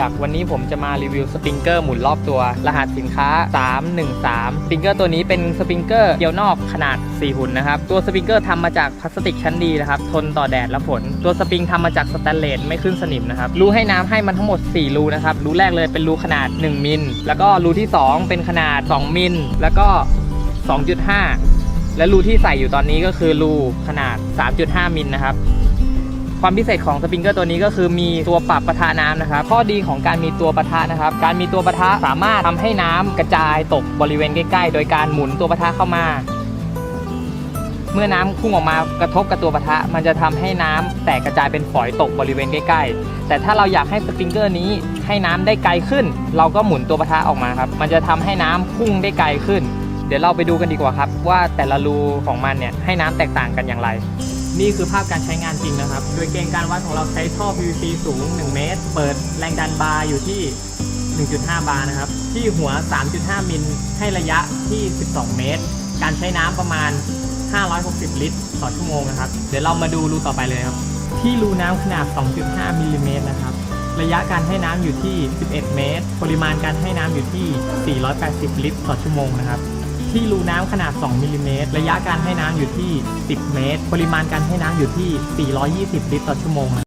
จากวันนี้ผมจะมารีวิวสปริงเกอร์หมุนรอบตัว รหัสสินค้า 313 สปริงเกอร์ตัวนี้เป็นสปริงเกอร์เกลียวนอกขนาด 4 หุ่นนะครับ ตัวสปริงเกอร์ทำมาจากพลาสติกชั้นดีนะครับ ทนต่อแดดและฝน ตัวสปริงทำมาจากสแตนเลสไม่ขึ้นสนิมนะครับ รูให้น้ำให้มันทั้งหมด 4 รูนะครับ รูแรกเลยเป็นรูขนาด 1 มิล แล้วก็รูที่ 2 เป็นขนาด 2 มิล แล้วก็ 2.5 และรูที่ใส่อยู่ตอนนี้ก็คือรูขนาด 3.5 มิลนะครับ ความพิเศษของสปริงเกอร์ตัวนี้ก็คือมีตัวปรับประทะน้ำนะครับ ข้อดีของการมีตัวประทะนะครับ การมีตัวประทะสามารถทำให้น้ำกระจายตกบริเวณใกล้ ๆ โดยการหมุนตัวประทะเข้ามา เมื่อน้ำพุ่งออกมากระทบกับตัวประทะ มันจะทำให้น้ำแตกกระจายเป็นฝอยตกบริเวณใกล้ ๆ แต่ถ้าเราอยากให้สปริงเกอร์นี้ให้น้ำได้ไกลขึ้น เราก็หมุนตัวประทะออกมาครับ มันจะทำให้น้ำพุ่งได้ไกลขึ้น เดี๋ยวเราไปดูกันดีกว่าครับ ว่าแต่ละรูของมันเนี่ยให้น้ำแตกต่างกันอย่างไร นี่คือภาพการใช้งานจริงนะครับ โดยเกณฑ์การวัดของเราใช้ท่อ PVC สูง 1 เมตร เปิดแรงดันบาร์อยู่ที่ 1.5 บาร์นะครับ ที่หัว 3.5 มิลให้ระยะที่ 12 เมตร การใช้น้ำประมาณ 560 ลิตร ต่อชั่วโมงนะครับ เดี๋ยวเรามาดูรูต่อไปเลยครับ ที่รูน้ำขนาด 2.5 มิลลิเมตรนะครับ ระยะการให้น้ำอยู่ที่ 11 เมตร ปริมาณการให้น้ำอยู่ที่ 480 ลิตร ต่อชั่วโมงนะครับ ที่รูน้ำขนาด 2มิลลิเมตรระยะการให้น้ำอยู่ที่ 10 เมตร ปริมาณการให้น้ำอยู่ที่ 420 ลิตรต่อชั่วโมง